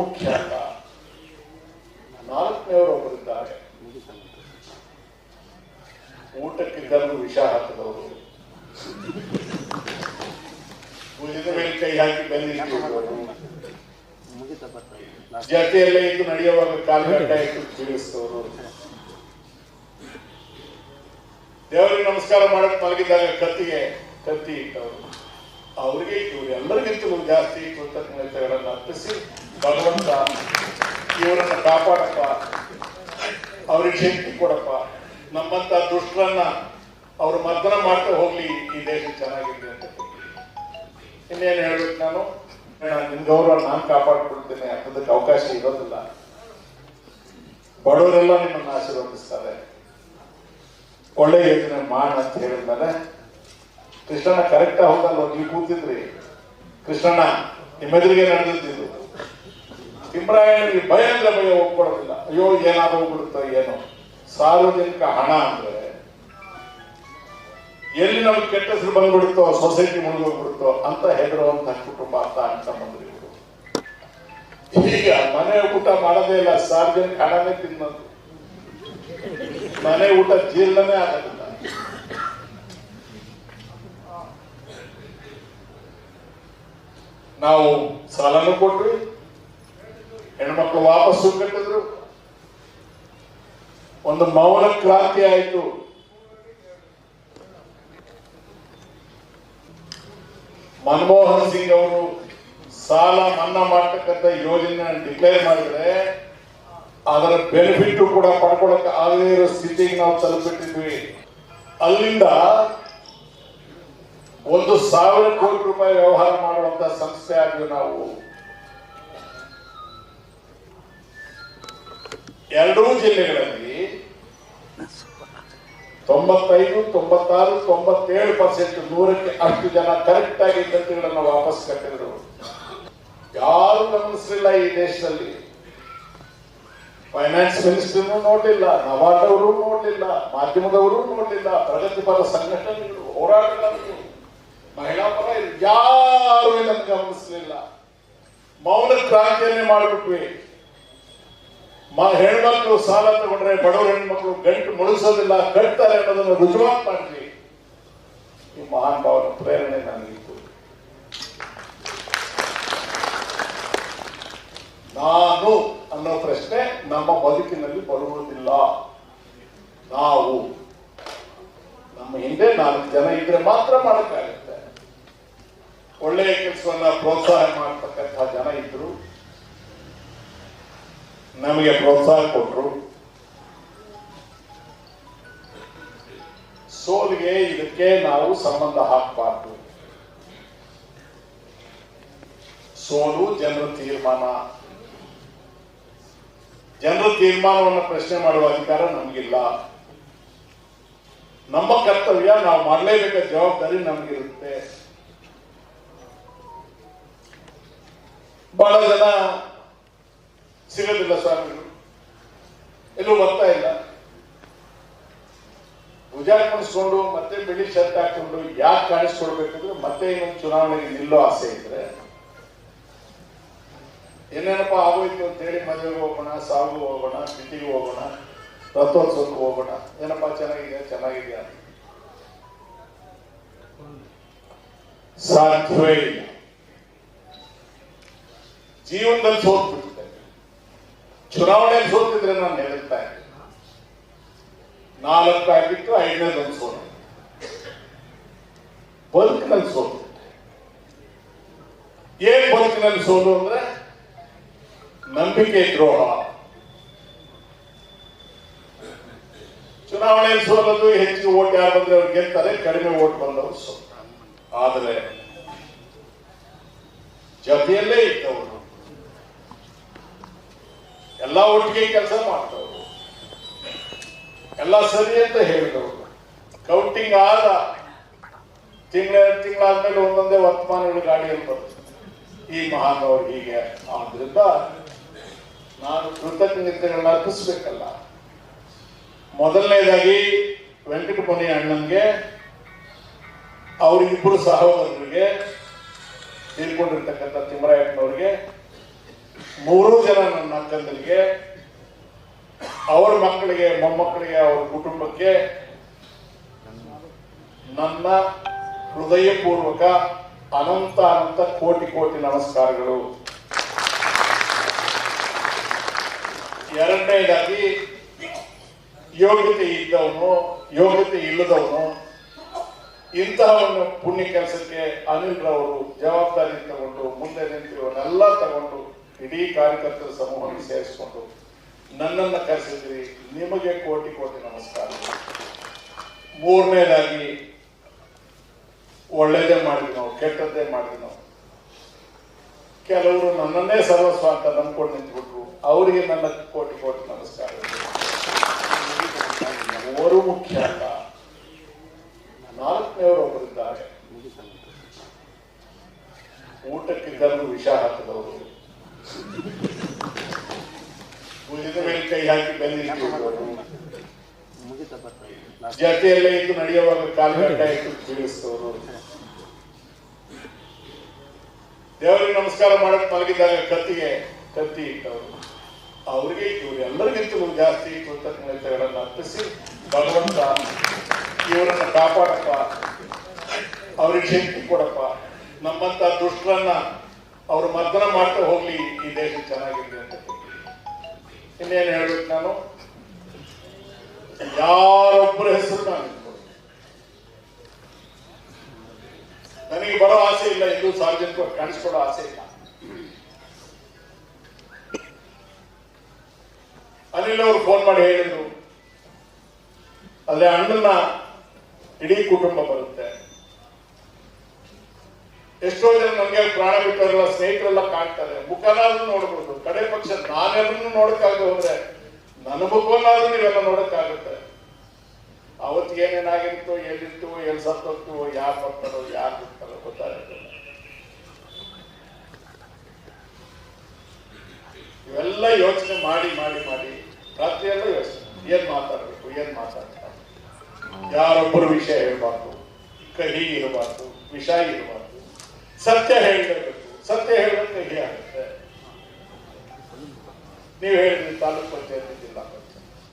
ಮುಖ್ಯ ಅಲ್ಲ ನಾಲ್ಕನೇವರು ಒಬ್ಬರಿದ್ದಾರೆ. ಊಟಕ್ಕೆ ಕರೆದು ವಿಷ ಹಾಕಿದವರು. ಭುಜದ ಮೇಲೆ ಕೈ ಹಾಕಿ ಬೆನ್ನಿಟ್ಟಿರುವವರು ಜಾತಿಯಲ್ಲೇ ಇದ್ದು ನಡೆಯುವಾಗ ಕಾಲ್ಗಡ್ಡ ಇಟ್ಟು ಬೀಳಿಸಿದವರು ದೇವರಿಗೆ ನಮಸ್ಕಾರ ಮಾಡಕ್ ಮಲಗಿದಾಗ ಕತ್ತಿಗೆ ಕತ್ತಿ ಇಟ್ಟವರು. ಅವರಿಗೆ ಎಲ್ಲರಿಗಿಂತ ಜಾಸ್ತಿ ಕೃತಜ್ಞತೆಗಳನ್ನು ಅರ್ಪಿಸಿ. ಭಗವಂತ ಇವರನ್ನ ಕಾಪಾಡಪ್ಪ. ಅವ್ರಿಗೆ ಶಕ್ತಿ ಕೊಡಪ್ಪ. ನಮ್ಮಂತ ದುಷ್ಟರನ್ನ ಅವರು ಮರ್ದನ ಮಾಡ್ತಾ ಹೋಗ್ಲಿ, ಈ ದೇಶ ಚೆನ್ನಾಗಿರ್ಲಿ ಅಂತ ಇನ್ನೇನು ಹೇಳ್ಬೇಕು ನಾನು? ನಿಮ್ ಗೌರವ ನಾನು ಕಾಪಾಡ್ಕೊಳ್ತೇನೆ ಅದಕ್ಕೆ ಅವಕಾಶ ಇರೋದಿಲ್ಲ. ಬಡವರೆಲ್ಲ ನಿಮ್ಮನ್ನ ಆಶೀರ್ವದಿಸ್ತಾರೆ. ಒಳ್ಳೆ ಯೋಜನೆ ಮಾಡ ಅಂತ ಹೇಳಿದ್ಮೇಲೆ, ಕೃಷ್ಣನ ಕರೆಕ್ಟ್ ಹೋಗಲ್ಲ ನೀವು ಕೂತಿದ್ರಿ. ಕೃಷ್ಣನ ನಿಮ್ಮೆದುರಿಗೆ ನಡೆದಿದ್ದು ತಿಮ್ಮರಾಯನಿಗೆ ಭಯ ಅಂದ್ರೆ ಭಯ ಹೋಗ್ಕೊಡೋದಿಲ್ಲ ಅಯ್ಯೋ, ಏನಾದ್ರು ಹೋಗ್ಬಿಡುತ್ತೋ ಏನೋ. ಸಾರ್ವಜನಿಕ ಹಣ ಅಂದ್ರೆ ಎಲ್ಲಿ ನಮ್ಗೆ ಕೆಟ್ಟ ಹೆಸರು ಬಂದ್ಬಿಡುತ್ತೋ, ಸೊಸೈಟಿ ಮುಳುಗೋಗ್ಬಿಡುತ್ತೋ ಅಂತ ಹೆದರುವಂತಹ ಕುಟುಂಬ ಅಂತ ಅಂತ ಬಂದ್ರಿ ಈಗ ಮನೆ ಊಟ ಮಾಡೋದೇ ಇಲ್ಲ, ಸಾರ್ವಜನಿಕ ಹಣನೇ ತಿನ್ನೋದು. ಮನೆ ಊಟ ಜೀರ್ಣನೇ ಆಗೋದಿಲ್ಲ. ನಾವು ಸಾಲನು ಕೊಟ್ವಿ ಹೆಣ್ಮಕ್ಳು ವಾಪಸ್ಸು ಕಟ್ಟಿದ್ರು ಒಂದು ಮೌನ ಕ್ರಾಂತಿ ಆಯಿತು. ಮನಮೋಹನ್ ಸಿಂಗ್ ಅವರು ಸಾಲ ಮನ್ನಾ ಮಾಡ್ತಕ್ಕಂಥ ಯೋಜನೆ ಡಿಕ್ಲೇರ್ ಮಾಡಿದ್ರೆ ಅದರ ಬೆನಿಫಿಟ್ ಕೂಡ ಪಡ್ಕೊಳಕ್ಕೆ ಆಗದೇ ಇರೋ ಸ್ಥಿತಿಗೆ ನಾವು ತಲುಪಿಟ್ಟಿದ್ವಿ. ಅಲ್ಲಿಂದ ಒಂದು ಸಾವಿರ ಕೋಟಿ ರೂಪಾಯಿ ವ್ಯವಹಾರ ಮಾಡುವಂತ ಸಂಸ್ಥೆ ಆಗಿದ್ವಿ ನಾವು. ಎರಡೂ ಜಿಲ್ಲೆಗಳಲ್ಲಿ ತೊಂಬತ್ತೈದು, ತೊಂಬತ್ತಾರು, ತೊಂಬತ್ತೇಳು ಪರ್ಸೆಂಟ್ ನೂರಕ್ಕೆ ಅಷ್ಟು ಜನ ಕರೆಕ್ಟ್ ಆಗಿ ಕಂತುಗಳನ್ನು ವಾಪಸ್ ಕಟ್ಟಿದ್ರು. ಯಾರು ಗಮನಿಸಲಿಲ್ಲ ಈ ದೇಶದಲ್ಲಿ? ಫೈನಾನ್ಸ್ ಮಿನಿಸ್ಟರ್ ನೋಡ್ಲಿಲ್ಲ ಅವರು ನೋಡ್ಲಿಲ್ಲ, ಮಾಧ್ಯಮದವರು ನೋಡ್ಲಿಲ್ಲ ಪ್ರಗತಿಪರ ಸಂಘಟನೆಗಳು ಹೋರಾಟಗಾರರು. ಮಹಿಳಾ ಪರ ಯಾರು ಇದನ್ನು ಗಮನಿಸಲಿಲ್ಲ. ಮೌನ ಕ್ರಾಂತಿಯನ್ನೇ ಮಾಡಿಬಿಟ್ವಿ. ಹೆಣ್ಮಕ್ಳು ಸಾಲ ತಗೊಂಡ್ರೆ ಬಡವರು ಹೆಣ್ಮಕ್ಳು ಗಂಟು ಮುಳುಗಿಸೋದಿಲ್ಲ ಕಟ್ತಾರೆ ಅನ್ನೋದನ್ನು ರುಜುವಾತ್ ಮಾಡಿದ್ವಿ ಈ ಮಹಾನ್ ಭಾವನ ಪ್ರೇರಣೆ ನನಗಿತ್ತು ನಾನು ಅನ್ನೋ ಪ್ರಶ್ನೆ ನಮ್ಮ ಬದುಕಿನಲ್ಲಿ ಬರುವುದಿಲ್ಲ. ನಾವು ನಮ್ಮ ಹಿಂದೆ ನಾಲ್ಕು ಜನ ಇದ್ರೆ ಮಾತ್ರ ಮಾಡಕ್ಕಾಗುತ್ತೆ. ಒಳ್ಳೆಯ ಕೆಲಸವನ್ನ ಪ್ರೋತ್ಸಾಹ ಮಾಡ್ತಕ್ಕಂಥ ಜನ ಇದ್ರು. ನಮಗೆ ಪ್ರೋತ್ಸಾಹ ಕೊಟ್ರು. ಸೋಲಿಗೆ ಇದಕ್ಕೆ ನಾವು ಸಂಬಂಧ ಹಾಕಬಾರ್ದು. ಸೋಲು ಜನರ ತೀರ್ಮಾನ. ಜನರ ತೀರ್ಮಾನವನ್ನು ಪ್ರಶ್ನೆ ಮಾಡುವ ಅಧಿಕಾರ ನಮಗಿಲ್ಲ. ನಮ್ಮ ಕರ್ತವ್ಯ ನಾವು ಮಾಡಲೇಬೇಕಾದ ಜವಾಬ್ದಾರಿ ನಮಗಿರುತ್ತೆ. ಬಹಳ ಜನ ಸಿಗೋದಿಲ್ಲ ಸ್ವಾಮಿಗಳು ಎಲ್ಲೂ ಬರ್ತಾ ಇಲ್ಲ. ಪೂಜಾ ಕುಣಿಸ್ಕೊಂಡು ಮತ್ತೆ ಬಿಳಿ ಶರ್ಟ್ ಹಾಕೊಂಡು ಯಾಕೆ ಕಾಣಿಸ್ಕೊಳ್ಬೇಕಂದ್ರೆ ಮತ್ತೆ ಇನ್ನೊಂದು ಚುನಾವಣೆಗೆ ನಿಲ್ಲೋ ಆಸೆ ಇದ್ರೆ ಏನೇನಪ್ಪ ಆಗೋಯ್ತು ಅಂತೇಳಿ ಮದುವೆಗೆ ಹೋಗೋಣ ಸಾವು ಹೋಗೋಣ ಸ್ಥಿತಿಗೆ ಹೋಗೋಣ, ರಥೋತ್ಸವಕ್ಕೆ ಹೋಗೋಣ, ಏನಪ್ಪ ಚೆನ್ನಾಗಿದೆ ಚೆನ್ನಾಗಿದೆಯಾ ಅಂತ. ಸಾಧ್ಯವೇ ಇಲ್ಲ. ಜೀವನದಲ್ಲಿ ಸೋತ್ಬಿಟ್ಟಿದ್ದೆ ಚುನಾವಣೆಯಲ್ಲಿ ಸೋತಿದ್ರೆ ನಾನು ಹೇಳುತ್ತಾ ಇದ್ದೆ ನಾಲ್ಕು ಆಗಿತ್ತು ಐದನೇದೊಂದು ಸೋತ ಬದುಕಿನಲ್ಲಿ ಸೋಲು ಏನ್ ಬದುಕಿನಲ್ಲಿ ಸೋಲು ಅಂದ್ರೆ ನಂಬಿಕೆ ದ್ರೋಹ. ಚುನಾವಣೆ ಸೋಲೋದು ಹೆಚ್ಚಿಗೆ ಓಟ್ ಯಾರು ಬಂದ್ರೆ ಅವ್ರು ಗೆಲ್ತಾರೆ, ಕಡಿಮೆ ಓಟ್ ಬಂದವರು ಸೋತ ಆದರೆ ಜೊತೆಯಲ್ಲೇ ಇದ್ದವರು ಎಲ್ಲ ಒಟ್ಟಿಗೆ ಕೆಲಸ ಮಾಡ್ತವ್ರು. ಎಲ್ಲ ಸರಿ ಅಂತ ಹೇಳಿದವರು. ಕೌಂಟಿಂಗ್ ಆದ ತಿಂಗಳ, ತಿಂಗಳಾದ್ಮೇಲೆ ಒಂದೊಂದೇ ವರ್ತಮಾನಗಳು ಗಾಡಿಯಲ್ಲಿ ಬರುತ್ತೆ ಈ ಮಹಾನವರು ಹೀಗೆ ಆದ್ರಿಂದ ನಾನು ಕೃತಜ್ಞತೆಗಳನ್ನ ಅರ್ಪಿಸ್ಬೇಕಲ್ಲ. ಮೊದಲನೇದಾಗಿ ವೆಂಕಟಮಣಿ ಅಣ್ಣನ್ಗೆ ಅವರಿಬ್ಬರು ಸಹೋದರರಿಗೆ, ತೀರ್ಕೊಂಡಿರ್ತಕ್ಕಂಥ ತಿಮ್ಮರಾಯಪ್ಪನವ್ರಿಗೆ ಮೂರು ಜನ ನನ್ನ ಅಕ್ಕಂದರಿಗೆ, ಅವ್ರ ಮಕ್ಕಳಿಗೆ, ಮೊಮ್ಮಕ್ಕಳಿಗೆ, ಅವ್ರ ಕುಟುಂಬಕ್ಕೆ ನನ್ನ ಹೃದಯಪೂರ್ವಕ ಅನಂತ ಅನಂತ ಕೋಟಿ ಕೋಟಿ ನಮಸ್ಕಾರಗಳು. ಎರಡನೇದಾಗಿ, ಯೋಗ್ಯತೆ ಇದ್ದವನು, ಯೋಗ್ಯತೆ ಇಲ್ಲದವನು ಇಂತಹ ಒಂದು ಪುಣ್ಯ ಕೆಲಸಕ್ಕೆ ಅನಿಲ್ ರವರು ಜವಾಬ್ದಾರಿ ತಗೊಂಡು, ಮುಂದೆ ನಿಂತಿರುವನ್ನೆಲ್ಲ ತಗೊಂಡು ಇಡೀ ಕಾರ್ಯಕರ್ತರ ಸಮೂಹವನ್ನು ಸೇರಿಸಿಕೊಂಡು ನನ್ನನ್ನು ಕರೆಸಿದ್ರಿ. ನಿಮಗೆ ಕೋಟಿ ಕೋಟಿ ನಮಸ್ಕಾರ ಮೂರನೇದಾಗಿ, ಒಳ್ಳೇದೇ ಮಾಡಿದ್ವಿ ನಾವು, ಕೆಟ್ಟದ್ದೇ ಮಾಡಿದ್ವಿ ನಾವು. ಕೆಲವರು ನನ್ನನ್ನೇ ಸರ್ವಸ್ವ ಅಂತ ನಂಬ್ಕೊಂಡು ನಿಂತ್ಬಿಟ್ರು. ಅವರಿಗೆ ನನ್ನ ಕೋಟಿ ಕೋಟಿ ನಮಸ್ಕಾರ ಮೂವರು ಮುಖ್ಯ ಅಲ್ಲ ನಾಲ್ಕನೇವರು ಒಬ್ಬರಿದ್ದಾರೆ. ಊಟಕ್ಕಿದ್ದರೂ ವಿಷ ಹಾಕಿದವರು. ಭುಜದ ಮೇಲೆ ಕೈ ಹಾಕಿ ಬೆನ್ನಿಟ್ಟಿರುವವರು ಜೊತೆಯಲ್ಲೇ ಇದ್ದು ನಡೆಯುವಾಗ ಕಾಲ್ಗಡ್ಡ ಇಟ್ಟು ಬೀಳಿಸ್ತವರು ದೇವರಿಗೆ ನಮಸ್ಕಾರ ಮಾಡಕ್ ಮಲಗಿದಾಗ ಕತ್ತಿಗೆ ಕತ್ತಿ ಇಟ್ಟವರು. ಅವರಿಗೆ ಎಲ್ಲರಿಗಿಂತ ಜಾಸ್ತಿ ಕೃತಜ್ಞತೆಗಳನ್ನು ಅರ್ಪಿಸಿ ಭಗವಂತ ಇವರನ್ನ ಕಾಪಾಡಪ್ಪ. ಅವ್ರಿಗೆ ಶಕ್ತಿ ಕೊಡಪ್ಪ. ನಮ್ಮಂತ ದುಷ್ಟರನ್ನ ಅವರು ಮರ್ದನ ಮಾಡ್ತಾ ಹೋಗ್ಲಿ, ಈ ದೇಶ ಚೆನ್ನಾಗಿರ್ಲಿ ಅಂತ ಇನ್ನೇನು ಹೇಳ್ಬೇಕು ನಾನು? ಯಾರೊಬ್ಬರ ಹೆಸರು ನಾನು. ನನಗೆ ಬರೋ ಆಸೆ ಇಲ್ಲ ಇದು ಸಾರ್ವಜನಿಕವಾಗಿ ಕಾಣಿಸ್ಕೊಡೋ ಆಸೆ ಇಲ್ಲ. ಅನಿಲ್ ಅವ್ರು ಫೋನ್ ಮಾಡಿ ಹೇಳಿದ್ರು. ಅಲ್ಲೇ ಅಣ್ಣನ ಇಡೀ ಕುಟುಂಬ ಬರುತ್ತೆ. ಎಷ್ಟೋ ಜನ ನನಗೆ ಪ್ರಾಣ ಬಿಟ್ಟವರೆಲ್ಲ ಸ್ನೇಹಿತರೆಲ್ಲ ಕಾಣ್ತಾರೆ ಮುಖನಾದ್ರೂ ನೋಡ್ಬೋದು. ಕಡೆ ಪಕ್ಷ ನಾನೆಲ್ಲರೂ ನೋಡಕ್ಕಾಗ ಹೋದ್ರೆ ನನ್ನ ಮುಖವನ್ನಾದ್ರೂ ನೀವೆಲ್ಲ ನೋಡಕ್ಕಾಗುತ್ತೆ ಅವತ್ತು ಏನೇನಾಗಿತ್ತು, ಎಲ್ಲಿತ್ತು, ಎಲ್ಲಿ ಸತ್ತೋಗ್ತು ಯಾರು ಬರ್ತಾರೋ, ಯಾರು ಬಿಡ್ತಾರೋ ಗೊತ್ತಾಗುತ್ತೆ. ಇವೆಲ್ಲ ಯೋಚನೆ ಮಾಡಿ ಮಾಡಿ ಮಾಡಿ ರಾತ್ರಿ ಎಲ್ಲ ಯೋಚನೆ ಏನ್ ಮಾತಾಡ್ಬೇಕು, ಏನ್ ಮಾತಾಡ್ತಾರೆ ಯಾರೊಬ್ಬರು ವಿಷಯ ಹೇಳ್ಬಾರ್ದು. ಕಹಿ ಇರಬಾರ್ದು, ವಿಷ ಇರಬಾರ್ದು. ಸತ್ಯ ಹೇಳಬೇಕು ಸತ್ಯ ಹೇಳಬೇಕು ಹೇಗೆ ಆಗುತ್ತೆ? ನೀವು ಹೇಳಿದ್ರಿ ತಾಲೂಕ್ ಪಂಚಾಯತ್ ಜಿಲ್ಲಾ ಪಂಚಾಯತ್.